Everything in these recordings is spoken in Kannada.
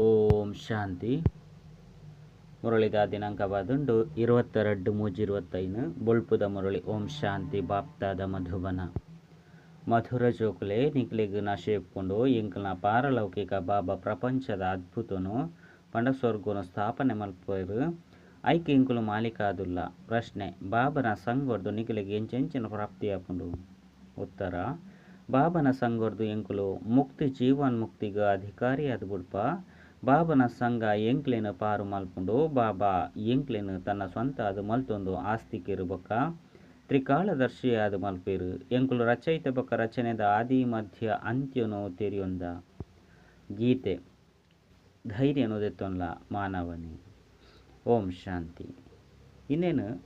ಓಂ ಶಾಂತಿ. ಮುರಳಿದ ದಿನಾಂಕ ಬಾದುಂಡು ಇರುವತ್ತೆರಡು ಮೂಜಿ ಇರುವತ್ತೈನು. ಬೊಳ್ಪುದ ಮುರಳಿ ಓಂ ಶಾಂತಿ ಬಾಪ್ತಾದ ಮಧುಬನ. ಮಧುರ ಜೋಕುಲೆ ನಿಕ್ಲಿಗ್ ನಶೇಪ್ಕೊಂಡು ಇಂಕ್ಲ್ನ ಪಾರಲೌಕಿಕ ಬಾಬಾ ಪ್ರಪಂಚದ ಅದ್ಭುತನು ಪಂಡ ಸ್ವರ್ಗನು ಸ್ಥಾಪನೆ ಮಲ್ಪರು ಐಕ್ ಇಂಕುಲು ಮಾಲೀಕ ಆದುಲ್ಲ ಪ್ರಶ್ನೆ, ಬಾಬನ ಸಂಗೊರ್ದು ನಿಖಿಲಿಗೆ ಎಂಚೆಂಚಿನ ಪ್ರಾಪ್ತಿ ಆಪುಂಡು? ಉತ್ತರ, ಬಾಬನ ಸಂಗೊರ್ದು ಎಂಕುಲು ಮುಕ್ತಿ ಜೀವನ್ಮುಕ್ತಿಗ ಅಧಿಕಾರಿ ಆದ್ ಬುಡ್ಪ ಬಾಬನ ಸಂಘ ಎಂಕ್ಲೇನ ಪಾರು ಮಲ್ಪುಂಡು. ಬಾಬಾ ಎಂಕ್ಲೇನು ತನ್ನ ಸ್ವಂತ ಅದು ಮಲ್ತೊಂದು ಆಸ್ತಿಕಿರು ಬೊಕ್ಕ. ತ್ರಿಕಾಲದರ್ಶಿ ಅದು ಮಲ್ಪೇರು. ಎಂಕುಲು ರಚಯಿತ ಬೊಕ್ಕ ರಚನೆದ ಆದಿ ಮಧ್ಯ ಅಂತ್ಯನು ತೆರಿಯೊಂದ. ಗೀತೆ. ಧೈರ್ಯನು ದೆತ್ತೊನ್ಲ ಮಾನವನಿ. ಓಂ ಶಾಂತಿ. ಇನ್ನೇನು?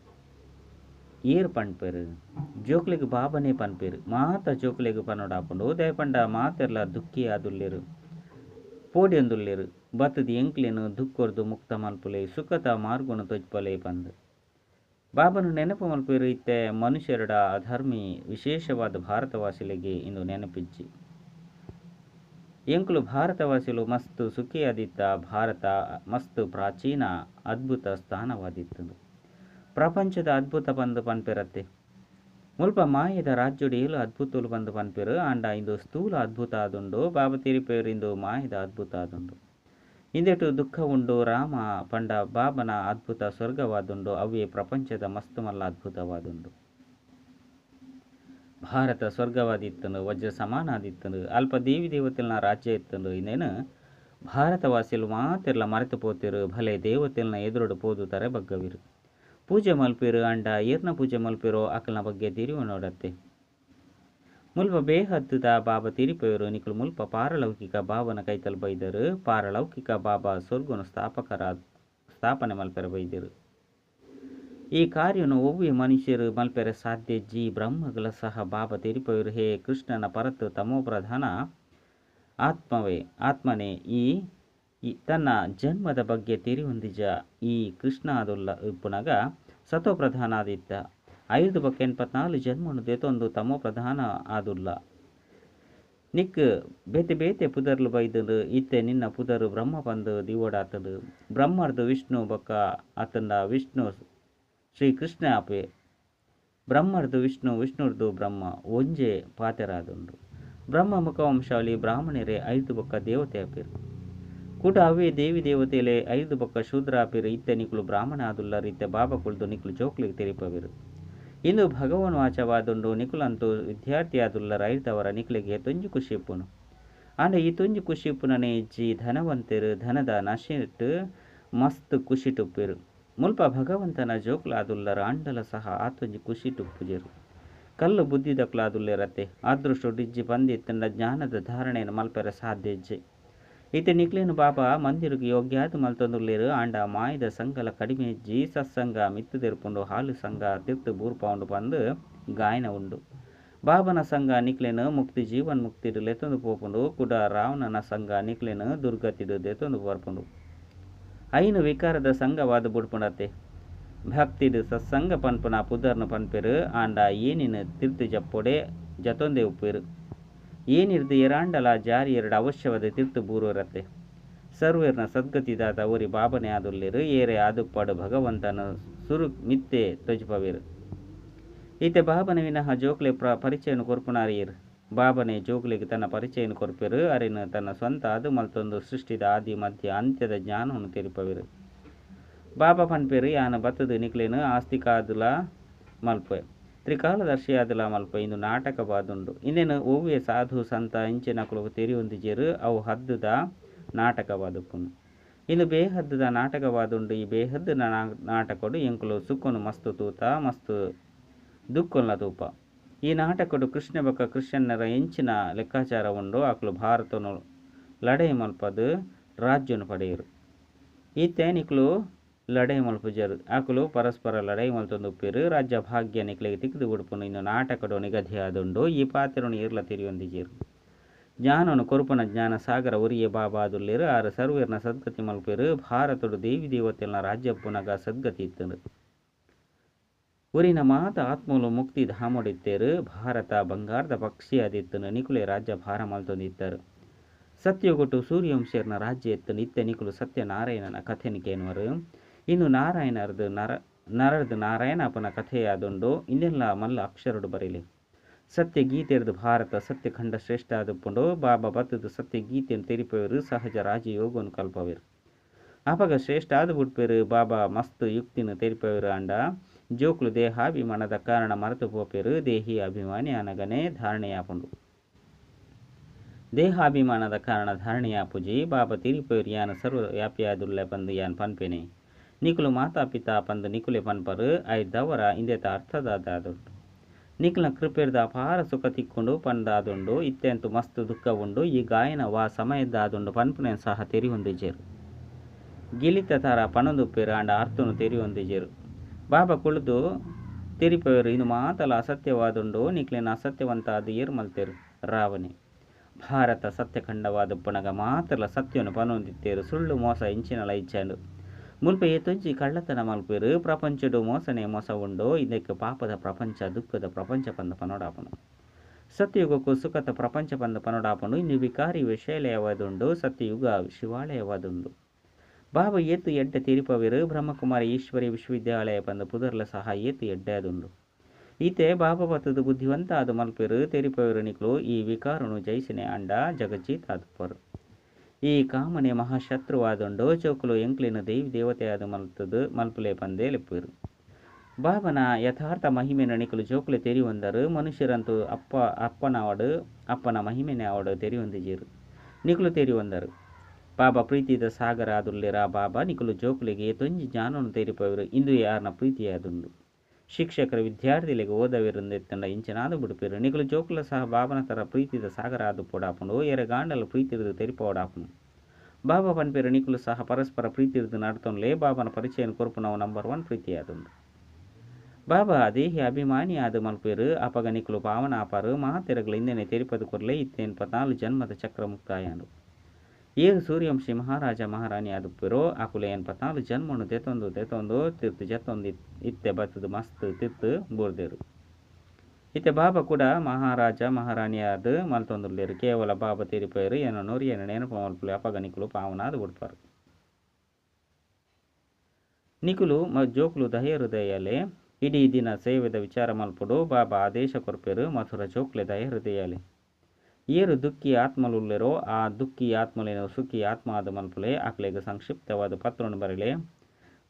ಏರ್ ಪಣ್ಪೇರು. ಜೋಕ್ಲಿಗೆ ಬಾಬನೇ ಪನ್ಪೇರು. ಮಾತ ಜೋಕ್ಲೆಗ್ ಪನ್ನೋಡಾಕೊಂಡು ದಯಪಂಡ ಮಾತೆರ್ಲ ದುಃಖಿ ಆದುಲ್ಲೆರು. ಪೋಡಿಯೊಂದುಲ್ಲೆರು. ಬತ್ತದ ಎಂಕ್ಲಿನ ದುಃಖೊರ್ದು ಮುಕ್ತ ಮಲ್ಪುಲೆ ಸುಖತ ಮಾರ್ಗುನ ತೊಜ್ಪಲೆ ಪಂದ್ ಬಾಬನು ನೆನಪು ಮಲ್ಪಿರು ಇತ್ತೆ ಮನುಷ್ಯರಡ ಅಧರ್ಮಿ ವಿಶೇಷವಾದ ಭಾರತವಾಸಿಲೆಗೆ ಇಂದು ನೆನಪಿಜ್ಜಿ ಎಂಕ್ಲು ಭಾರತವಾಸಿಲು ಮಸ್ತು ಸುಖಿಯಾದಿತ್ತ, ಭಾರತ ಮಸ್ತು ಪ್ರಾಚೀನ ಅದ್ಭುತ ಸ್ಥಾನವಾದಿತ್ತು ಪ್ರಪಂಚದ ಅದ್ಭುತ ಬಂದು ಪನ್ಪಿರತ್ತೆ. ಮುಲ್ಪ ಮಾಯದ ರಾಜ್ಯಡಿಯಲು ಅದ್ಭುತಲು ಬಂದು ಪನ್ಪಿರು, ಆಂಡ ಇಂದು ಸ್ಥೂಲ ಅದ್ಭುತ ಆದುಂಡು, ಬಾಬಾ ತಿರಿಪೇರು ಇಂದು ಮಾಯದ ಅದ್ಭುತ ಆದುಂಡು. ಇಂದೆಟು ದುಃಖ ಉಂಡು, ರಾಮ ಪಂಡ ಬಾಬನ ಅದ್ಭುತ ಸ್ವರ್ಗವಾದುಂಡು, ಅವೇ ಪ್ರಪಂಚದ ಮಸ್ತು ಮಲ್ಲ ಅದ್ಭುತವಾದುಂಡು. ಭಾರತ ಸ್ವರ್ಗವಾದಿತ್ತನು ವಜ್ರ ಸಮಾನಾದಿತ್ತನು ಅಲ್ಪ ದೇವಿ ದೇವತೆಲ್ನ ರಾಜ್ಯ ಇತ್ತನು ಇನ್ನೇನು? ಭಾರತವಾಸಿಲು ಮಾತೆರ್ಲ ಮರೆತು ಪೋತಿರು, ಭಲೆ ದೇವತೆಲ್ನ ಎದುರುಡು ಪೋದು ತರ ಬಗ್ಗವಿರು. ಪೂಜೆ ಮಲ್ಪಿರು ಅಂಡ, ಏರ್ನ ಪೂಜೆ ಮಲ್ಪಿರೋ, ಅಕಲ್ನ ಬಗ್ಗೆ ತಿರಿವು ನೋಡತ್ತೆ ಮುಲ್ಪ ಬೇಹದ್ದುದ ಬಾಬಾ ತಿರಿಪೆಯರು ನಿಕಲು ಮುಲ್ಪ ಪಾರಲೌಕಿಕ ಬಾಬನ ಕೈತಲ್ ಬೈದರು. ಪಾರಲೌಕಿಕ ಬಾಬಾ ಸ್ವರ್ಗನು ಸ್ಥಾಪಕರ ಸ್ಥಾಪನೆ ಮಲ್ಪೆರ ಬೈದರು. ಈ ಕಾರ್ಯನು ಒವ್ವೆ ಮನುಷ್ಯರು ಮಲ್ಪೆರೆ ಸಾಧ್ಯ ಜಿ ಬ್ರಹ್ಮಗಳ ಸಹ ಬಾಬಾ ತಿರಿಪೆಯರು. ಹೇ ಕೃಷ್ಣನ ಪರತ್ತು ತಮೋ ಪ್ರಧಾನ ಆತ್ಮವೇ, ಆತ್ಮನೇ, ಈ ತನ್ನ ಜನ್ಮದ ಬಗ್ಗೆ ತಿರಿಹೊಂದಿಜ ಈ ಕೃಷ್ಣ ಅದುಲ್ಲ ಉಪ್ಪುನಗ ಸತೋ ಪ್ರಧಾನ ಆದಿತ್ತ ಐದು ಬಕ್ಕ ಎನ್ಪತ್ನಾಲು ಜನ್ಮನು ದೇತೊಂದು ತಮ್ಮ ಪ್ರಧಾನ ಆದುಲ್ಲ. ನಿಕ್ ಬೇತೆ ಬೇತೆ ಪುದರ್ಲು ಬೈದದು, ಇತ್ತೆ ನಿನ್ನ ಪುದರು ಬ್ರಹ್ಮ ಬಂದು ದಿವೋಡಾತದು. ಬ್ರಹ್ಮರ್ದು ವಿಷ್ಣು ಬಕ್ಕ ಆತಂಡ ವಿಷ್ಣು ಶ್ರೀಕೃಷ್ಣ ಆಪೆ. ಬ್ರಹ್ಮರ್ದು ವಿಷ್ಣು ವಿಷ್ಣುರ್ದು ಬ್ರಹ್ಮ ಒಂಜೆ ಪಾತೆರಾದುಂಡು. ಬ್ರಹ್ಮ ಮುಖವಂಶಾವಳಿ ಬ್ರಾಹ್ಮಣರೇ ಐದು ಬಕ್ಕ ದೇವತೆ ಆಪಿರು. ಕೂಡ ಅವೇ ದೇವಿ ದೇವತೆಯಲ್ಲೇ ಐದು ಬಕ್ಕ ಶೂದ್ರ ಆಪಿರು ಇತ್ತೆ ನಿಕ್ಲು ಬ್ರಾಹ್ಮಣ ಆದುಲ್ಲ ಇತ್ತೆ ಬಾಬಾ ಕುಳಿದು ನಿಕ್ಲು ಜೋಕ್ಲಿಗೆ ತೆರಿಪವಿರು. ಇಂದು ಭಗವನ್ ವಾಚವಾದುಂಡು ವಿದ್ಯಾರ್ಥಿ ಆದುಲ್ಲ ರೈತವರ ನಿಕ್ಲಿಗೆ ತುಂಜು ಖುಷಿಪ್ಪುನು. ಆಂಡ ಈ ತುಂಜು ಇಜ್ಜಿ ಧನವಂತಿರು ಧನದ ನಶಿಟ್ಟು ಮಸ್ತ್ ಖುಷಿ ಟುಪ್ಪಿರು ಮುಲ್ಪ ಭಗವಂತನ ಜೋಕ್ಲಾದುಲ್ಲರ ಅಂಡಲ ಸಹ ಆತೊಂಜಿ ಖುಷಿ ಟುಪ್ಪುಜೆರು ಕಲ್ಲು ಬುದ್ಧಿದಕ್ಲಾದುಲ್ಲಿರತ್ತೆ ಅದೃಷ್ಟ ಡಿಜ್ಜಿ ಬಂದಿತ್ತ ಜ್ಞಾನದ ಧಾರಣೆಯನ್ನು ಮಲ್ಪೆರ ಸಾಧ್ಯ ನಿಕ್ಲೇನು ಬಾಬಾ ಮಂದಿರಕ್ಕೆ ಯೋಗ್ಯಾದ ಮಲ್ತೊಂದುಲ್ಲೇರು ಆಂಡ ಮಾಯದ ಸಂಗಲ ಕಡಿಮೆ ಜೀಸಸ್ ಸತ್ಸಂಗ ಮಿತ್ತು ತೆರ್ಪುಂಡು ಹಾಲು ಸಂಘ ತಿರ್ತು ಬೂರ್ಪೌಂಡು ಬಂದು ಗಾಯನ ಉಂಡು. ಬಾಬನ ಸಂಘ ನಿಕ್ಲೆನು ಮುಕ್ತಿ ಜೀವನ್ ಮುಕ್ತಿಡು ಲೆತ್ತೊಂದು ಪೋಪುಂಡು. ಕುಡ ರಾವಣನ ಸಂಘ ನಿಕ್ಲೆನು ದುರ್ಗತಿಡು ದೆತ್ತೊಂದು ಬರ್ಪುಂಡು ಐನು ವಿಕಾರದ ಸಂಘವಾದ ಬುಡ್ಪುಂಡತ್ತೆ. ಭಕ್ತಿಡು ಸತ್ಸಂಗ ಪನ್ಪುನ ಪುದರ್ನ ಪನ್ಪೆರು. ಆಂಡ ಏನಿನ ತಿರ್ತು ಜಪ್ಪೊಡೆ ಜತೊಂದೆ ಉಪ್ಪೇರು. ಏನಿರ್ದು ಎರಾಂಡಲ ಜಾರಿ ಎರಡು ಅವಶ್ಯವಾದ ತಿರ್ತು ಬೂರ್ವರತೆ ಸರ್ವೇರ್ನ ಸದ್ಗತಿದಾದ ಅವರಿ ಬಾಬನೆ ಆದುಲ್ಲಿರು ಏರೆ ಆದುಪ್ಪಾಡು ಭಗವಂತನ ಸುರು ಮಿತ್ತೆ ತೊಜ್ಪವೇರು ಈತೆ ಬಾಬನ ವಿನಃ ಜೋಕ್ಲೆ ಪ್ರ ಪರಿಚಯನು ಕೊರ್ಪುನಾರಿಯರು ಬಾಬನೆ ಜೋಗ್ಲಿಗೆ ತನ್ನ ಪರಿಚಯನ ಕೊರ್ಪಿರು, ಅರಿನ ತನ್ನ ಸ್ವಂತ ಅದು ಮಲ್ತೊಂದು ಸೃಷ್ಟಿದ ಆದಿ, ಮಧ್ಯ, ಅಂತ್ಯದ ಜ್ಞಾನವನ್ನು ತಿರುಪವಿರು. ಬಾಬಾ ಪನ್ಪೇರು, ಯಾನ ಬತ್ತದು ನಿಕ್ಲೇನು ಆಸ್ತಿಕಾದುಲ ಮಲ್ಪೆ. ತ್ರಿಕಾಲದರ್ಶಿ ಆದುಲ ಮಲ್ಪ ಇಂದು ನಾಟಕ ಬಾದುಂಡು ಇಂದೇನು ಓವ್ವೆ ಸಾಧು ಸಂತ ಇಂಚಿನಕಲು ತೆರಿಯೊಂದಿಜೆರು ಅವು ಹದ್ದುದ ನಾಟಕವಾದುಪ್ಪುನು ಇನ್ನು ಬೇಹದ್ದುದ ನಾಟಕವಾದುಂಡು, ಈ ಬೇಹದ್ದು ನಾಟಕಡು ಎಂಕುಲು ಸುಕ್ಕನು ಮಸ್ತು ತೂತ, ಮಸ್ತು ದುಕ್ಕುಲ್ಲ ತೂಪ. ಈ ನಾಟಕಡು ಕೃಷ್ಣ ಬಕ ಕೃಷ್ಣನರ ಎಂಚಿನ ಲೆಕ್ಕಾಚಾರ ಉಂಡು ಆಕಲು ಭಾರತನು ಲಡೈ ಮಲ್ಪದು ರಾಜ್ಯನು ಪಡೆಯರು. ಈ ನಿಕ್ಲು ಲಡೈ ಮಲ್ಪುಜರು. ಅಕುಲು ಪರಸ್ಪರ ಮಲ್ತೊಂದು ಉಪ್ಪಿರು ರಾಜ್ಯ ಭಾಗ್ಯ ನಿಕ್ಲಿಗೆ ತಿಕ್ದು ಉಡುಪುನು ಇನ್ನು ನಾಟಕಡು ನಿಗದಿ ಆದುಂಡು ಈ ಪಾತ್ರನು ಏರ್ಲ ತಿರಿಯೊಂದಿಜೇರು. ಜ್ಞಾನನು ಕೊರುಪನ ಜ್ಞಾನ ಸಾಗರ ಉರಿಯ ಬಾಬಾ ಆದುಲ್ಲೇರು ಆರು ಸರ್ವೇರ್ನ ಸದ್ಗತಿ ಮಲ್ಪೆರು. ಭಾರತಡು ದೇವಿ ದೇವತೆಲ್ನ ರಾಜ್ಯ ಪುನಗ ಸದ್ಗತಿ ಇತ್ತರು ಉರಿನ ಮಾತ ಆತ್ಮಲು ಮುಕ್ತಿ ಧಾಮೊಡಿತ್ತೇರು. ಭಾರತ ಬಂಗಾರದ ಪಕ್ಷಿ ಆದಿತ್ತನು ನಿಕುಲೆ ರಾಜ್ಯ ಭಾರ ಮಲ್ತೊಂದಿತ್ತರು. ಸತ್ಯಗೊಟ್ಟು ಸೂರ್ಯವಂಶರ್ನ ರಾಜ್ಯ ಎತ್ತು ನಿತ್ಯ ನಿಕುಲು ಸತ್ಯನಾರಾಯಣನ ಕಥೆನ ಕೇನುವರು. ಇನ್ನು ನಾರಾಯಣರದು ನರ ನರದು ನಾರಾಯಣಪ್ಪನ ಕಥೆಯಾದುಂಡು ಇನ್ನೆಲ್ಲ ಮಲ್ಲ ಅಕ್ಷರಡು ಬರೀಲಿ. ಸತ್ಯ ಗೀತೆರ್ದು ಭಾರತ, ಸತ್ಯ ಖಂಡ ಶ್ರೇಷ್ಠ ಆದುಪ್ಪುಂಡು ಬಾಬಾ ಬತ್ತದು ಸತ್ಯ ಗೀತೆಯನ್ನು ತೆರಿಪವರು ಸಹಜ ರಾಜಯೋಗವನ್ನು ಕಲ್ಪವೇರು ಅಪಗ ಶ್ರೇಷ್ಠ ಆದ ಬಿಟ್ಪೇರು ಬಾಬಾ ಮಸ್ತ್ ಯುಕ್ತಿನ ತೆರಿಪವರು ಅಂಡ ಜೋಕ್ಲು ದೇಹಾಭಿಮಾನದ ಕಾರಣ ಮರೆತು ಪೋಪೇರು ದೇಹಿ ಅಭಿಮಾನಿ ಅನಗನೆ ಧಾರಣೆಯಾಪುಂಡು. ದೇಹಾಭಿಮಾನದ ಕಾರಣ ಧಾರಣೆಯಾಪುಜಿ ಬಾಬಾ ತಿರುಪೇರು ಯಾನ ಸರ್ವ ವ್ಯಾಪಿಯಾದುಲ್ಲೆ ಬಂದು ಯಾನ್ ಪನ್ಪೆನೆ. ನಿಕುಲು ಮಾತಾಪಿತಾ ಪಂದು ನಿಕುಲೆ ಪನ್ಪರು ಐದವರ ಇಂದೆತ ಅರ್ಥದಾದುಂಡು ನಿಕ್ಲ ಕೃಪೆರ್ದ ಅಪಾರ ಸುಖ ತಿಕ್ಕೊಂಡು ಪಂದಾದುಂಡು ಇತ್ತೆಂತು ಮಸ್ತ್ ದುಃಖ ಉಂಡು ಈ ಗಾಯನ ವಾ ಸಮಯದಾದುಂಡು ಪನ್ಪುನೆನ್ ಸಹ ತೆರಿ ಹೊಂದಿಜೇರು ಗಿಲಿತ ತರ ಪಣದುಪ್ಪೇರು ಅಂಡ ಅರ್ಥನು ತೆರಿ ಹೊಂದಿಜೇರು ಬಾಬಾ ಕುಳಿದು ತೆರಿಪವರು ಇನ್ನು ಮಾತಲ ಅಸತ್ಯವಾದುಂಡು, ನಿಕ್ಲಿನ ಅಸತ್ಯವಂತ ಅದು ಏರು ಮಲ್ತೇರು ರಾವಣೆ. ಭಾರತ ಸತ್ಯಖಂಡವಾದ ಪುಣಗ ಮಾತಲ ಸತ್ಯವನ್ನು ಪನೊಂದಿತ್ತೇರು, ಸುಳ್ಳು ಮೋಸ ಇಂಚಿನಲ ಇಚ್ಛಂಡು. ಮುಲ್ಪೆ ತೊಂಜಿ ಕಳ್ಳತನ ಮಲ್ಪೇರು ಪ್ರಪಂಚಡು ಮೋಸನೆ ಮೋಸ ಉಂಡು ಇದಕ್ಕೆ ಪಾಪದ ಪ್ರಪಂಚ ದುಃಖದ ಪ್ರಪಂಚ ಪಂದ ಪನೋಡಾಪನು ಸತ್ಯಯುಗಕ್ಕೂ ಸುಖದ ಪ್ರಪಂಚ ಪಂದ ಪನೋಡಾಪನು ಇನ್ನು ವಿಕಾರಿ ವಿಶಾಲಯವಾದುಂಡು ಸತ್ಯಯುಗ ಶಿವಾಲಯವಾದುಂಡು ಬಾಬಾ ಏತು ಎಡ್ಡೆ ತಿರುಪವಿರು ಬ್ರಹ್ಮಕುಮಾರಿ ಈಶ್ವರಿ ವಿಶ್ವವಿದ್ಯಾಲಯ ಪಂದ ಪುದರ್ಲ ಸಹ ಏತು ಎಡ್ಡೆ ಅದುಂಡು ಈತೆ ಬಾಬಾ ಬತ್ತದ ಬುದ್ಧಿವಂತ ಅದು ಮಲ್ಪೆರು ತೆರಿಪವಿರು ನಿಕ್ಲು ಈ ವಿಕಾರನು ಜಯಿಸಿನೆ ಅಂಡ ಜಗಜ್ಜೀತ್ ಆದುಪ್ಪರು ಈ ಕಾಮನೆ ಮಹಾಶತ್ರುವಾದುಂಡು ಚೌಕುಲು ಎಂಕ್ಲಿನ ದೇವಿ ದೇವತೆಯಾದ ಮಲ್ತದು ಮಲ್ಪುಲೆ ಪಂದೆ ಲೆಪ್ಪುರು ಬಾಬನ ಯಥಾರ್ಥ ಮಹಿಮೆ ನಣಿಕಲು ಜೋಕುಲೆ ತೆರಿವಂದರು, ಮನುಷ್ಯರಂತೂ ಅಪ್ಪ, ಅಪ್ಪನವಡು, ಅಪ್ಪನ ಮಹಿಮೆನೆ ಅವಡು ತೆರಿ ಹೊಂದಿಜೀರು ನಿಕಲು ತೆರಿವಂದರು. ಬಾಬಾ ಪ್ರೀತಿದ ಸಾಗರ ಆದುಲ್ಲೆರ ಬಾಬಾ ನಿಕಲು ಜೋಕುಲಿಗೆ ತೊಂಜಿ ಜ್ಞಾನವನ್ನು ತೆರಿಪವರು, ಇಂದು ಯಾರನ ಪ್ರೀತಿಯಾದುಂಡು. ಶಿಕ್ಷಕರ ವಿದ್ಯಾರ್ಥಿಗಳಿಗೆ ಓದವಿರಂದೆತ್ತಂಡ ಇಂಚನಾದ ಬಿಡುಪೇರು ನಿಕಲು ಜೋಕುಲ ಸಹ ಬಾಬನ ತರ ಪ್ರೀತಿದ ಸಾಗರ ಆದು ಪೋಡಾಪುಂಡು ಎರೆ ಗಾಂಡಲ ಪ್ರೀತಿರಿದು ತೆರಿಪೋಡಾಪುನು ಬಾಬಾ ಪನ್ಪೇರು ನಿಕುಲು ಸಹ ಪರಸ್ಪರ ಪ್ರೀತಿರಿದು ನಡ್ತೊನ್ಲೆ ಬಾಬನ ಪರಿಚಯನ ಕೊರಪು ನಾವು ನಂಬರ್ ಒನ್ ಪ್ರೀತಿಯಾದುಂಡು. ಬಾಬಾ ದೇಹಿ ಅಭಿಮಾನಿ ಆದ ಮಲ್ಪೇರು ಅಪಗ ನಿಕುಲು ಪಾವನ ಆಪಾರು ಮಹಾತೆರಗಳ ಇಂದನೆ ತೆರಿಪದು ಕೊರ್ಲೆ ಇತ್ತೇನು ಪದ್ನಾಲ್ಕು ಜನ್ಮದ ಚಕ್ರ ಮುಕ್ತಾಯಂಡು ಏರು ಸೂರ್ಯವಂಶಿ ಮಹಾರಾಜ ಮಹಾರಾಣಿ ಆದುಪ್ಪರು ಆಕುಲೆ ಏನು ಪತ್ನಾಲ್ಕು ಜನ್ಮನು ತೆತ್ತೊಂದು ತೆತ್ತೊಂದು, ತಿರ್ತು ಜತ್ತೊಂದು ಇತ್ತೆ ಬತ್ತದು, ಮಸ್ತ್, ತಿರ್ತು, ಬೂರ್ದೇರು. ಇತ್ತೆ ಬಾಬಾ ಕೂಡ ಮಹಾರಾಜ ಮಹಾರಾಣಿಯಾದ ಮಲ್ತೊಂದುಲ್ಲೇರು ಕೇವಲ ಬಾಬಾ ತೀರಿಪೇರು ಏನೋ ನೋರಿ, ಏನೋ ನೆನಪು ಮಲ್ಪುಲು ಅಪಗ, ನಿಕುಲು ಪಾವನಾದ ಬಿಡ್ಪಾರು ನಿಕುಲು, ಮ, ಜೋಕುಲು ಹೃದಯಲೆ ಇಡೀ ದಿನ ಸೇವೆದ ವಿಚಾರ ಮಲ್ಪುಡು, ಬಾಬಾ ಆದೇಶ ಕೊರ್ಪೇರು, ಮಥುರ ಜೋಕ್ಲೆ ದಹಯ ಹೃದಯಲೆ ಏರು ದುಃಖಿ ಆತ್ಮಲುಲ್ಲೆರೋ, ಆ ದುಃಖಿ ಆತ್ಮಲೇನೋ ಸುಖಿ ಆತ್ಮ ಆದ ಮಲ್ಪುಲೆ ಆಕಲೆಗೆ ಸಂಕ್ಷಿಪ್ತವಾದ ಪತ್ರವನ್ನು ಬರಲೆ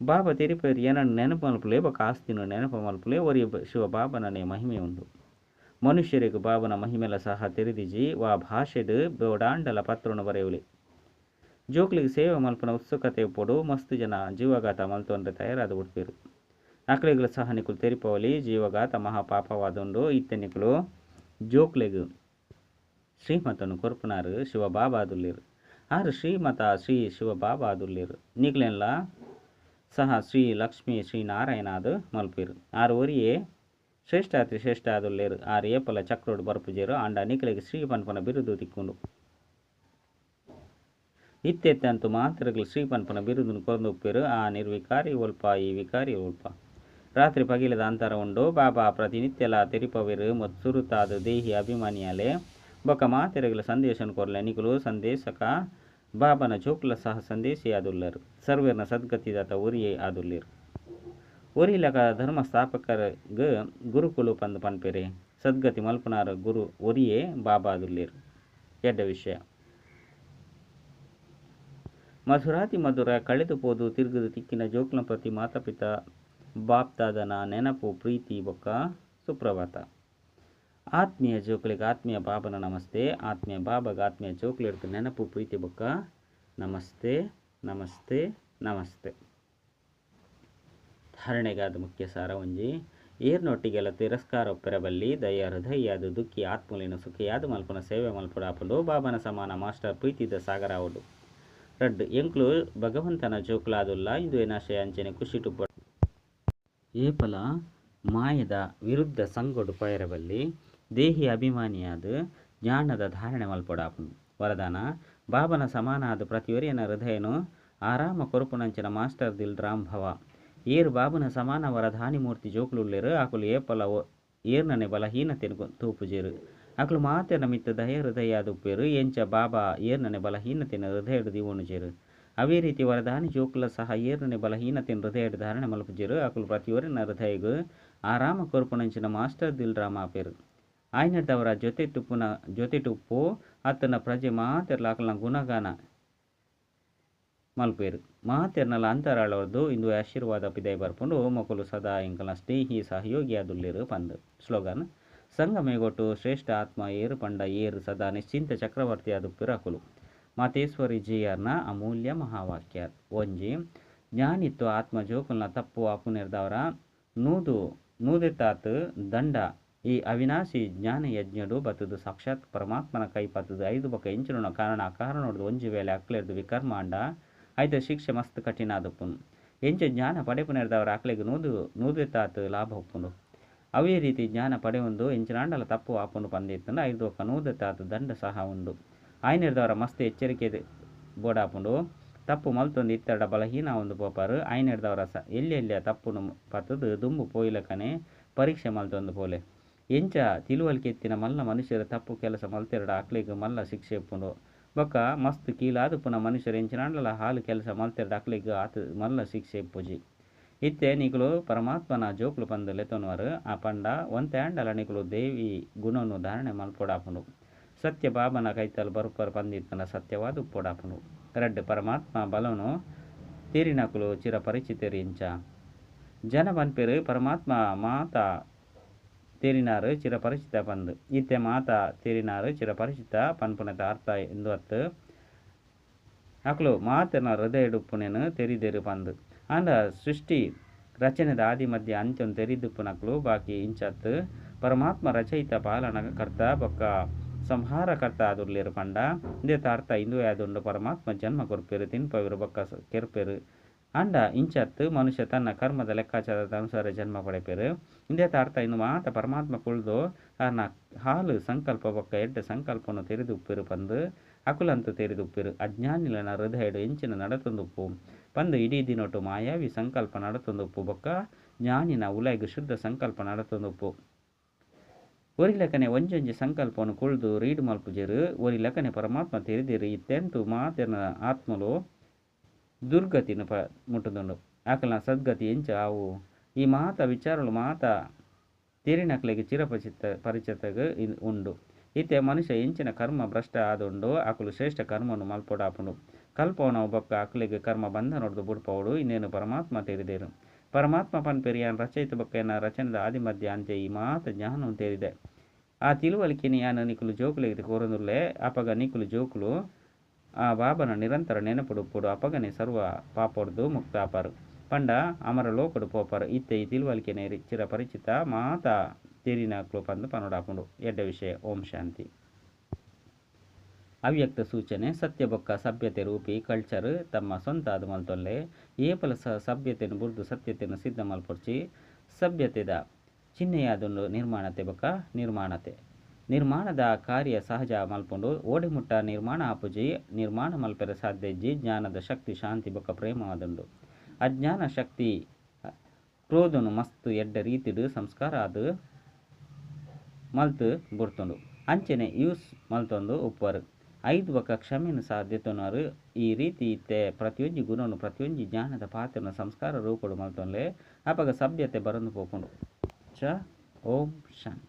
ಬಾಬಾ ತಿರುಪೇರು ಏನನ್ನು ನೆನಪು ಮಲ್ಪುಲೆ, ಬಕ ಆಸ್ತಿನ ನೆನಪು ಮಲ್ಪುಲೆ ಒರಿ ಶಿವ ಬಾಬನನೆ ಮಹಿಮೆ ಉಂಡು. ಮನುಷ್ಯರಿಗೂ ಬಾಬನ ಮಹಿಮೆಲ ಸಹ ತೆರೆದಿಜಿ ವಾ ಭಾಷೆಡು ಬೋಡಾಂಡಲ ಪತ್ರವನ್ನು ಬರೆಯುಲಿ ಜೋಕ್ಲಿಗೆ ಸೇವೆ ಮಲ್ಪನ ಉತ್ಸುಕತೆ ಪೊಡು, ಮಸ್ತ್ ಜನ ಜೀವಗಾತ ಮಲ್ತೊಂಡ್ರೆ ತಯಾರಾದ ಉಡ್ಪಿರು ಅಕ್ಲೆಗಳು ಸಹ ನಿಕುಲು ತೆರಿಪವಲಿ ಜೀವಘಾತ ಇತ್ತೆ ಇತ್ತೆನಿಕುಲು ಜೋಕ್ಲೆಗು. ಶ್ರೀಮತನು ಬಾಬಾ ಆದುಲ್ಲೇರು ಆರು ಶ್ರೀಮತ ಶ್ರೀ ಶಿವ ನೀಗ್ಲೆಲ್ಲ ಸಹ ಶ್ರೀ ಲಕ್ಷ್ಮಿ ಶ್ರೀ ನಾರಾಯಣಾದು ಮಲ್ಪೇರು ಆರು ಒರಿಯೇ ಶ್ರೇಷ್ಠಾತಿ ಶ್ರೇಷ್ಠ ಆದುಲ್ಲೇರು ಆರು ಏಪಲ ಚಕ್ರೋಡು ಬರ್ಪುಜೇರು. ಆಂಡ ನಿಕ್ಲೆಗೆ ಶ್ರೀ ಪನ್ಪನ ಬಿರುದು ತಿಕ್ಕೊಂಡು ಇತ್ತೆತ್ತಂತು ಮಾತ್ರಗಳು ಶ್ರೀ ಪನ್ಪನ ಬಿರುದನ್ನು ಕೊಂದು ಉಪ್ಪೇರು ಆ ನಿರ್ವಿಕಾರಿ ಒಲ್ಪ, ಈ ವಿಕಾರಿ ಒಲ್ಪ. ರಾತ್ರಿ ಪಗಿಲದ ಅಂತರ ಉಂಡು. ಬಾಬಾ ಪ್ರತಿನಿತ್ಯಲ ತೆರಿಪವಿರು. ಮತ್ತು ಸುರುತಾದ ದೇಹಿ ಅಭಿಮಾನಿಯಾಲೆ ಮಾತೆರೆಗಳ ಸಂದೇಶನ ಕೊರ್ಲೆ ನಿಕುಲು ಸಂದೇಶಕ ಬಾಬನ ಜೋಕ್ಲ ಸಹ ಸಂದೇಶಿ ಆದುಲ್ಲರು. ಸರ್ವೇರ್ನ ಸದ್ಗತಿದಾತ ಉರಿಯೇ ಆದುಲ್ಲಿರು. ಒರಿಲಕ ಧರ್ಮ ಸ್ಥಾಪಕರ್ಗ ಗುರುಕುಲು ಪಂದು ಪನ್ಪೆರೆ. ಸದ್ಗತಿ ಮಲ್ಪನಾರ ಗುರು ಒರಿಯೇ ಬಾಬಾ ಆದುಲ್ಲಿರು. ಎಡ್ಡ ವಿಷಯ. ಮಧುರಾತಿ ಮಧುರ ಕಳೆದು ಪೋದು ತಿರುಗದು ತಿಕ್ಕಿನ ಜೋಕ್ಲ ಪ್ರತಿ ಮಾತಾಪಿತ ಬಾಪ್ತಾದನ ನೆನಪು ಪ್ರೀತಿ ಬೊಕ್ಕ ಸುಪ್ರಭಾತ. ಆತ್ಮೀಯ ಜೋಕ್ಲಿಗೆ ಆತ್ಮೀಯ ಬಾಬನ ನಮಸ್ತೆ. ಆತ್ಮೀಯ ಬಾಬಾಗ ಆತ್ಮೀಯ ಜೋಕುಲಿಡ್ತು ನೆನಪು, ಪ್ರೀತಿ, ಬುಕ್ಕ. ನಮಸ್ತೆ ನಮಸ್ತೆ ನಮಸ್ತೆ. ಧಾರಣೆಗಾದ ಮುಖ್ಯ ಸಾರ ಒಂಜಿ ಏರ್ನೊಟ್ಟಿಗೆಲ್ಲ ತಿರಸ್ಕಾರ ಒಪ್ಪೆರಬಲ್ಲಿ, ದಯ ಹೃದಯಾದು ದುಃಖಿ, ಆತ್ಮಲಿನ ಸುಖಿಯಾದ ಮಲ್ಪನ ಸೇವೆ ಮಲ್ಪಡಾಪುಂಡು ಬಾಬನ ಸಮಾನ ಮಾಸ್ಟರ್ ಪ್ರೀತಿದ ಸಾಗರ ಅವಡು. ರಡ್ ಎಂಕ್ಲು ಭಗವಂತನ ಜೋಕ್ಲಾದುಲ್ಲ, ಇಂದು ಏನಾಶಯ ಅಂಚನೆ ಖುಷಿ ಟುಪ್ಪ ಏಪಲ ಮಾಯದ ವಿರುದ್ಧ ಸಂಗೊಡು ಪಯರಬಲ್ಲಿ ದೇಹಿ ಅಭಿಮಾನಿಯಾದ ಜ್ಞಾನದ ಧಾರಣೆ ಮಲ್ಪಡಾಪುಂಡು ವರದಾನ, ಬಾಬನ ಸಮಾನ ಆದ ಪ್ರತಿವರಿಯನ ಹೃದಯನು ಆರಾಮ ಕೊರುಪುನಂಚಿನ ಮಾಸ್ಟರ್ ದಿಲ್ ರಾಮ್ ಭವ. ಏರ್ ಬಾಬನ ಸಮಾನ ವರಧಾನಿ ಮೂರ್ತಿ ಜೋಕುಲುಲ್ಲೆರು ಆಕುಲು ಏಪಲ ಏರ್ನನೆ ಬಲಹೀನತೆನು ತೂಪುಜೇರು. ಅಕ್ಲು ಮಾತೆನ ಮಿತ್ತ ದಯ ಹೃದಯ ದುಪ್ಪೇರು ಎಂಚ ಬಾಬಾ ಏರ್ನನೆ ಬಲಹೀನತೆನ ಹೃದಯ ದಿವೋಣುಜೇರು. ಅವೇ ರೀತಿ ವರದಾನಿ ಜೋಕುಲ ಸಹ ಏರ್ನನೆ ಬಲಹೀನತೆನ ಹೃದಯ ಧಾರಣೆ ಮಲ್ಪುಜೇರು ಅಕಲು ಪ್ರತಿವರಿನ ಹೃದಯಗೂ ಆರಾಮ ಕೊರ್ಪುನಂಚಿನ ಮಾಸ್ಟರ್ ದಿಲ್ ರಾಮ ಪೇರು ಆಯ್ನದವರ ಜೊತೆ ತುಪ್ಪುನ, ಜೊತೆ ತುಪ್ಪು ಅತ್ತನ ಪ್ರಜೆ ಮಾತೆರ್ಲ ಅಕ್ಲನ ಗುಣಗಾನ ಮಲ್ಪೇರು. ಮಾತೆರ್ನಲ ಅಂತರಾಳವರ್ದು ಇಂದು ಆಶೀರ್ವಾದ ಪಿದೈ ಬರ್ಪುಂಡು. ಮಕ್ಕಳು ಸದಾ ಇಂಕಲ್ನ ಸ್ನೇಹಿ ಸಹಯೋಗಿ ಅದುಲ್ಲೇರು ಪಂದ್. ಸ್ಲೋಗನ್, ಸಂಗಮೇಗೊಟ್ಟು ಶ್ರೇಷ್ಠ ಆತ್ಮ ಏರು ಪಂಡ ಏರು ಸದಾ ನಿಶ್ಚಿಂತ ಚಕ್ರವರ್ತಿ ಅದು ಪಿರಕುಲು. ಮಾತೇಶ್ವರಿ ಜಿಯರ್ನ ಅಮೂಲ್ಯ ಮಹಾವಾಕ್ಯ. ಒಂಜಿ, ಜ್ಞಾನಿತ್ವ ಆತ್ಮ ಜೋಕುಲ್ನ ತಪ್ಪು ಅಪುನೆರ್ದವರ ನೂದು ನೂದಿತಾತ್ ದಂಡ ಈ ಅವಿನಾಶಿ ಜ್ಞಾನ ಯಜ್ಞಡು ಬತ್ತದು ಸಾಕ್ಷಾತ್ ಪರಮಾತ್ಮನ ಕೈ ಪತ್ತದು. ಐದು ಬಕ ಇಂಚಿನ ಕಾರಣ ಕಾರಣ ನೋಡಿದು. ಒಂಜಿ ವೇಳೆ ಅಕ್ಲೆರ್ದು ವಿಕರ್ಮಾಂಡ, ಆಯ್ತು ಶಿಕ್ಷೆ ಮಸ್ತ್ ಕಠಿಣ ಆದುಪ್ಪುನು ಎಂಚ ಜ್ಞಾನ ಪಡೆಪುನೆರ್ದವರ ಅಕ್ಲೆಗ್ ನೂದು ನೂದೆತ್ತಾತ್ ಲಾಭ ಒಪ್ಪುನು ಅವೇ ರೀತಿ ಜ್ಞಾನ ಪಡೆಯೊಂದು ಇಂಚಿನಾಂಡಲ ತಪ್ಪು ಆಪುಂಡು ಪಂದಿತ್ತಂಡ. ಐದು ಬೊಕ ನೂದೆತ್ತಾತ್ ದಂಡ ಸಹ ಉಂಡು. ಆಯ್ನೆರ್ದವರ ಮಸ್ತ್ ಎಚ್ಚರಿಕೆ ಬೋಡಾಪುಂಡು. ತಪ್ಪು ಮಲ್ತೊಂದು ಇತ್ತಡ ಬಲಹೀನ ಒಂದು ಪೋಪಾರು. ಆಯ್ನೆರ್ದವರ ಸ, ಎಲ್ಲಿ ತಪ್ಪುನು ಪತ್ತದು ದುಂಬು ಪೋಯ್ಲಕನೆ ಪರೀಕ್ಷೆ ಮಲ್ತೊಂದು ಪೋಲೆ. ಎಂಚ ತಿಳುವಳಿಕೆತ್ತಿನ ಮಲ್ಲ ಮನುಷ್ಯರ ತಪ್ಪು ಕೆಲಸ ಮಲ್ತೆರಡ ಅಕ್ಲಿಗೆ ಮಲ್ಲ ಶಿಕ್ಷೆ ಇಪ್ಪುಂಡು ಬೊಕ್ಕ ಮಸ್ತ್ ಕೀಲಾದು ಮನುಷ್ಯರ ಎಂಚಿನಾಂಡಲ ಹಾಲು ಕೆಲಸ ಮಲ್ತೆರಡ ಅಕ್ಲಿಗೆ ಆತ ಮಲ್ಲ ಶಿಕ್ಷೆ ಇಪ್ಪುಜಿ ಇತ್ತೆ ನಿಕುಲು ಪರಮಾತ್ಮನ ಜೋಕುಲು ಪಂದು ಲೆತೊನುವರು ಆ ಪಂಡ ಒಂತೆ ಆಂಡಲ ನಿಕುಲು ದೇವಿ ಗುಣವನ್ನು ಧಾರಣೆ ಮಲ್ಪೊಡಾಪುಂಡು ಸತ್ಯ ಬಾಬನ ಕೈತಲ್ ಬರುಪರ್ ಪಂದಿತ್ತನ ಸತ್ಯವಾದ ಉಪ್ಪೊಡಾಪುಂಡು ರಡ್ಡ್ ಪರಮಾತ್ಮ ಬಲವನು ತೀರಿನಕುಲು ಚಿರ ಪರಿಚಿತರಿ ಇಂಚ ಜನ ಬನ್ಪೆರು ಪರಮಾತ್ಮ ಮಾತ ತೇರಿನಾರು ಚಿರಪರಿಚಿತ ಪಂದು. ಇತ್ತೆ ಮಾತ ತೇರಿನಾರು ಚಿರ ಪರಿಚಿತ ಪನ್ಪುನದ ಅರ್ಥ ಎಂದು ಅತ್ತು ಅಕ್ಲು ಮಾತನ ಹೃದಯ ಡುಪ್ಪುನೆನು ತೆರಿದೆರು ಪಂದು. ಅಂದ ಸೃಷ್ಟಿ ರಚನೆದ ಆದಿ ಮಧ್ಯ ಅಂಚೊಂದು ತೆರಿದುಪ್ಪುನಕ್ಲು ಬಾಕಿ ಇಂಚತ್ತು. ಪರಮಾತ್ಮ ರಚಯಿತ ಪಾಲನ ಕರ್ತ ಬೊಕ್ಕ ಸಂಹಾರಕರ್ತ ಆದುರ್ಲೇರು ಪಂಡ. ಇಂದೇ ಅರ್ಥ ಇಂದು ಆದುಂಡು ಪರಮಾತ್ಮ ಜನ್ಮ ಕೊರ್ಪೆರು ತಿನ್ಪವಿರು ಬೊಕ್ಕ ಕೆರ್ಪೆರು. ಅಂಡ, ಇಂಚತ್ತು, ಮನುಷ್ಯ ತನ್ನ ಕರ್ಮದ ಲೆಕ್ಕಾಚಾರದ ಅನುಸಾರ ಜನ್ಮ ಪಡೆಪೇರು ಇಂದೇ ಅರ್ಥ ಇನ್ನು ಮಾತ ಪರಮಾತ್ಮ ಕುಳ್ದು ಅರ್ನ ಹಾಲು ಸಂಕಲ್ಪ ಬೊಕ್ಕ ಎಡ್ಡ ಸಂಕಲ್ಪನ ತೆರೆದು ಉಪ್ಪಿರು ಪಂದು, ಅಕುಲಂತು ತೆರೆದುಪ್ಪೆರು. ಅಜ್ಞಾನಿಲನ ಹೃದಯಡು ನಡತೊಂದು ಉಪ್ಪು ಪಂದು ಇಡೀ ದಿನೊಟ್ಟು ಮಾಯಾವಿ ಸಂಕಲ್ಪ ನಡತೊಂದುಪ್ಪು ಬೊಕ್ಕ, ಜ್ಞಾನಿನ ಉಲೈಗು ಶುದ್ಧ ಸಂಕಲ್ಪ ನಡತೊಂದುಪ್ಪು. ಒರಿ ಲೆಕ್ಕನೆ ಒಂಜೊಂಜಿ ಸಂಕಲ್ಪವನ್ನು ಕುಳ್ದು ರೀಡ್ ಮಲ್ಪುಜರು. ಒರಿ ಲೆಕ್ಕನೆ ಪರಮಾತ್ಮ ತೆರೆದಿರು. ಇತ್ತೆಂತು ಮಾತಿನ ಆತ್ಮಲು ದುರ್ಗತಿನ ಪ ಮುಟ್ಟುದುಂಡು. ಆಕಲ್ನ ಸದ್ಗತಿ ಎಂಚ ಅವು ಈ ಮಾತ ವಿಚಾರಗಳು ಮಾತ ತೀರಿನಕ್ಲಿಗೆ ಚಿರಪರಿಚಿತ ಪರಿಚಿತಗ ಉಂಡು. ಇತ್ತೆ ಮನುಷ್ಯ ಎಂಚಿನ ಕರ್ಮ ಭ್ರಷ್ಟ ಆದುಂಡು, ಆಕಲು ಶ್ರೇಷ್ಠ ಕರ್ಮವನ್ನು ಮಲ್ಪೊಡಾಪುಂಡು. ಕಲ್ಪವನ ಬೊಕ್ಕ ಆಕಲಿಗೆ ಕರ್ಮ ಬಂಧ ನೋಡ್ದು ಬುಡ್ಪವಡು ಇನ್ನೇನು ಪರಮಾತ್ಮ ತೆರೆದೇರು ಪರಮಾತ್ಮ ಪನ್ ಪೆರಿಯಾನ್ ರಚಯಿತ ಬೊಕ್ಕನ ರಚನದ ಆದಿ ಮಧ್ಯ ಅಂತ್ಯ ಈ ಮಾತ ಜ್ಞಾನವನ್ನು ತೇರಿದೆ. ಆ ತಿಳುವಳಿಕೆని ಯಾನ ನಿಕುಲು ಜೋಕುಲಿಗೆ ಕೋರನುರ್ಲೆ, ಅಪಗ ನಿಕುಲು ಜೋಕುಲು ಆ ಬಾಬನ ನಿರಂತರ ನೆನಪುಡುಪ್ಪುಡು ಅಪಗನೆ ಸರ್ವ ಪಾಪೊಡ್ದು ಮುಕ್ತಾಪರು ಪಂಡ ಅಮರ ಲೋಕಡು ಪೋಪರು. ಇತ್ತೆ ಈ ತಿಳುವಳಿಕೆನೆ ಚಿರ ಪರಿಚಿತ ಮಾತ ತೀರಿನ ಪಂದು ಪನೋಡಾಪುಂಡು ಎಡ್ಡ ವಿಷಯ, ಓಂ ಶಾಂತಿ. ಅವ್ಯಕ್ತ ಸೂಚನೆ ಸತ್ಯಬೊಕ್ಕ ಸಭ್ಯತೆ ರೂಪಿ ಕಲ್ಚರ್, ತಮ್ಮ ಸ್ವಂತ ಅದು ಮಲ್ತೊಲ್ಲೆ. ಏಪಲ ಸ ಸಭ್ಯತೆಯನ್ನು ಬುರ್ದು ಸತ್ಯತೆಯನ್ನು ಸಿದ್ಧ ಮಲ್ಪೊರ್ಚಿ. ಸಭ್ಯತೆದ ಚಿಹ್ನೆಯಾದ ನಿರ್ಮಾಣತೆ ಬೊಕ್ಕ ನಿರ್ಮಾಣತೆ. ನಿರ್ಮಾಣದ ಕಾರ್ಯ ಸಹಜ ಮಲ್ಪುಂಡು. ಓಡಿಮುಟ್ಟ ನಿರ್ಮಾಣ ಆಪುಜಿ ನಿರ್ಮಾಣ ಮಲ್ಪೆರ ಸಾಧ್ಯ ಇಜ್ಜಿ, ಜ್ಞಾನದ ಶಕ್ತಿ, ಶಾಂತಿ, ಬೊಕ್ಕ ಪ್ರೇಮವಾದುಂಡು. ಅಜ್ಞಾನ ಶಕ್ತಿ, ಕ್ರೋಧನು ಮಸ್ತ್ ಎಡ್ಡ ರೀತಿಡು ಸಂಸ್ಕಾರ ಅದು ಮಲ್ತು ಬುಡ್ತುಂಡು. ಅಂಚನೆ ಯೂಸ್ ಮಲ್ತೊಂದು ಉಪ್ಪರು. ಐದು ಬೊಕ್ಕ ಕ್ಷಮೆಯನ್ನು ಸಾಧ್ಯತನರು ಈ ರೀತಿ ಇತ್ತೆ ಪ್ರತಿಯೊಂದು ಗುಣನು ಪ್ರತಿಯೊಂದು ಜ್ಞಾನದ ಪಾತ್ರನ ಸಂಸ್ಕಾರ ರೂಪಡು ಮಲ್ತೊಂಡ್ಲೆ ಅಪಗ ಸಭ್ಯತೆ ಬರಂದು ಪೋಪುಂಡು. ಚ, ಓಂ ಶಾಂತಿ